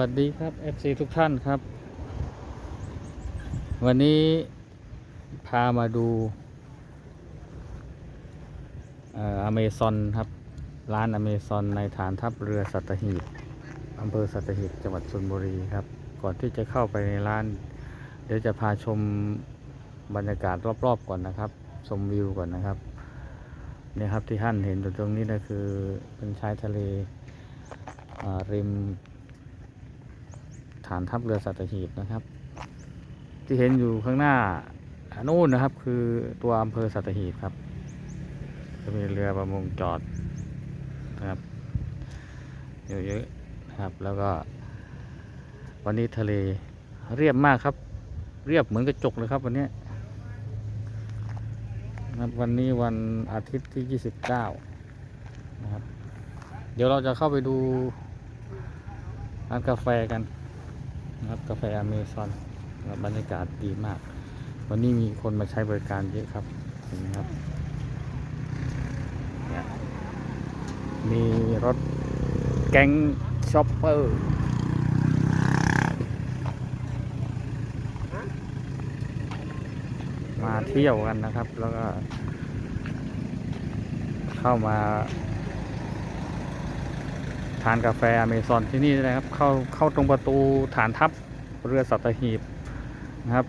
วัสดีครับ FC ทุกท่านครับ วันนี้พามาดูอเมซอนครับ ร้านอเมซอนในฐานทัพเรือสัตหีบอำเภอสัตหีบจังหวัดชลบุรีครับ ก่อนที่จะเข้าไปในร้าน เดี๋ยวจะพาชมบรรยากาศรอบๆก่อนนะครับ ชมวิวก่อนนะครับเนี่ยครับที่ท่านเห็นอยู่ตรงนี้นะคือเป็นชายทะเลริม ฐานทัพเรือสัตหีบนะครับ ที่เห็นอยู่ข้างหน้านู่นนะครับ คือตัวอำเภอสัตหีบครับ จะมีเรือประมงจอดนะครับเยอะๆนะครับแล้วก็ วันนี้ทะเลเรียบมากครับ เรียบเหมือนกระจกเลยครับ วันนี้นะครับวันนี้วันอาทิตย์ที่ 29นะครับ เดี๋ยวเราจะเข้าไปดูร้านกาแฟกัน นะครับกาแฟอเมซอนบรรยากาศดีมาก วันนี้มีคนมาใช้บริการเยอะครับเห็นไหมครับมีรถแก๊งช็อปเปอร์มาเที่ยวกันนะครับ แล้วก็เข้ามา ทานกาแฟอเมซอนที่นี่นะครับ เข้าเข้าตรงประตูฐานทัพเรือสัตหีบนะครับ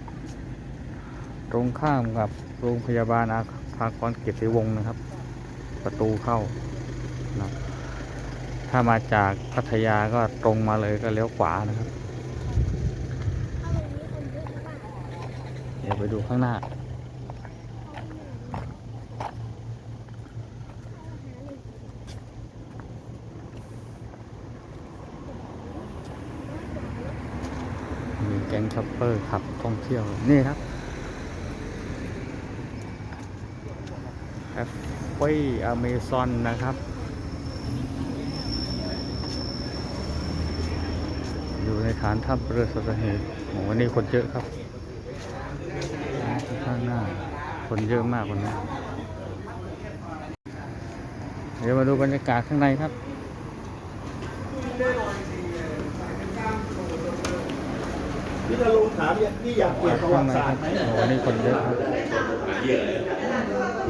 ตรงข้ามกับโรงพยาบาลอาภากรเกียรติวงศ์นะครับ ประตูเข้านะถ้ามาจากพัทยาก็ตรงมาเลยก็เลี้ยวขวานะครับ เดี๋ยวไปดูข้างหน้า ก๊งช็อปเปอร์ขับท่องเที่ยว นี่ครับแอฟเฟ่อเมซอนนะครับ อยู่ในฐานทัพเรือสัตหีบโอ้วันนี้คนเยอะครับ ข้างหน้า คนเยอะมากวันนี้ เดี๋ยวมาดูบรรยากาศข้างในครับ พี่จะลงถามเนี่ยพี่อยากเปลี่ยนประวัติศาสตร์ไหมโอ้วันนี้คนเยอะครับคนเยอะมากครับ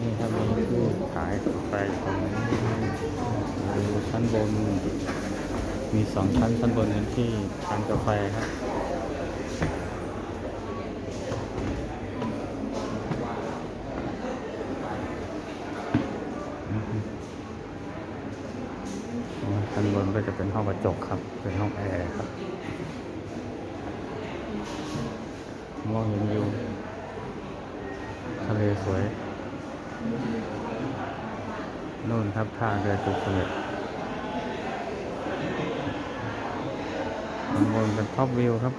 นี่ครับมีผู้ขายกาแฟของอยู่ชั้นบน มีสองชั้นชั้นบนนั้นที่ทานกาแฟครับ ด้านบนก็จะเป็นห้องกระจกครับ เป็นห้องแอร์ครับมองเห็นวิวทะเลสวยนู่นครับท่าเรือจุกเสม็ดข้างบนเป็นท็อปวิวครับ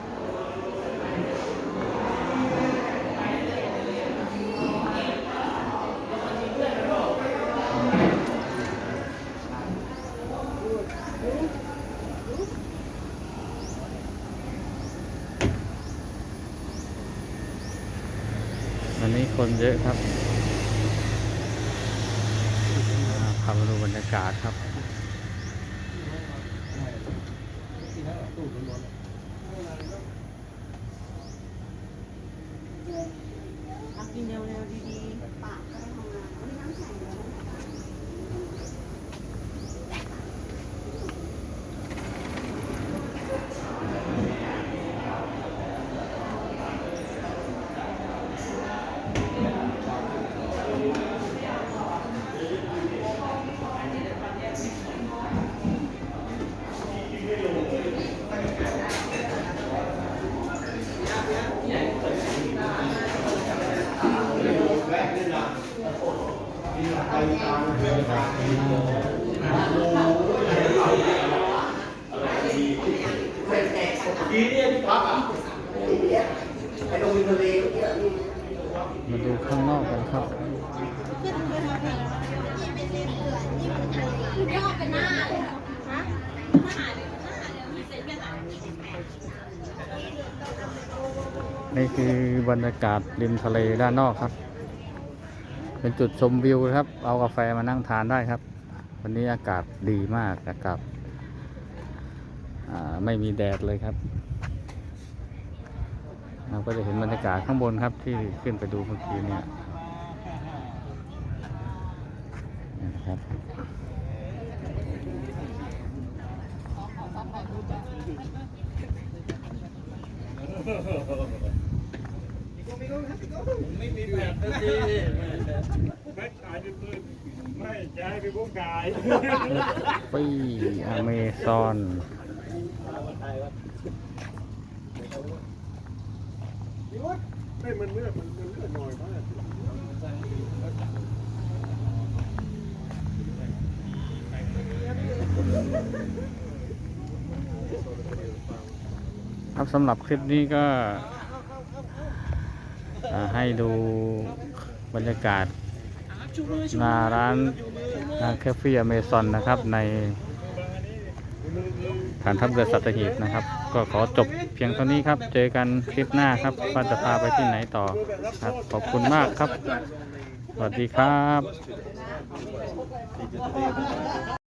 วันนี้ คนเยอะครับพามาดูบรรยากาศครับ กินเร็วๆดีๆปากก็ได้ทำงานไม่น้ำแข็งเลย ทีเนี่ยพี่พักอะไอ้ตรงริ มทะเลเมื่อกี้มาดูข้างนอกกันครับนี่คือบรรยากาศริมทะเลด้านนอกครับ เป็นจุดชมวิวครับ เอากาแฟมานั่งทานได้ครับ วันนี้อากาศดีมากอากาศไม่มีแดดเลยครับเราก็จะเห็นบรรยากาศข้างบนครับที่ขึ้นไปดูเมื่อกี้เนี่ยนะครับไม่มีแบบทันทีไม่ขาย ไปอเมซอนไม่มันเลือดมันเลือดน้อยมากครับสำหรับคลิปนี้ก็ให้ดู บรรยากาศหน้าร้านคาเฟ่อเมซอนนะครับ ในฐานทัพเรือสัตหีบนะครับ ก็ขอจบเพียงเท่านี้ครับ เจอกันคลิปหน้าครับว่าจะพาไปที่ไหนต่อครับขอบคุณมากครับ สวัสดีครับ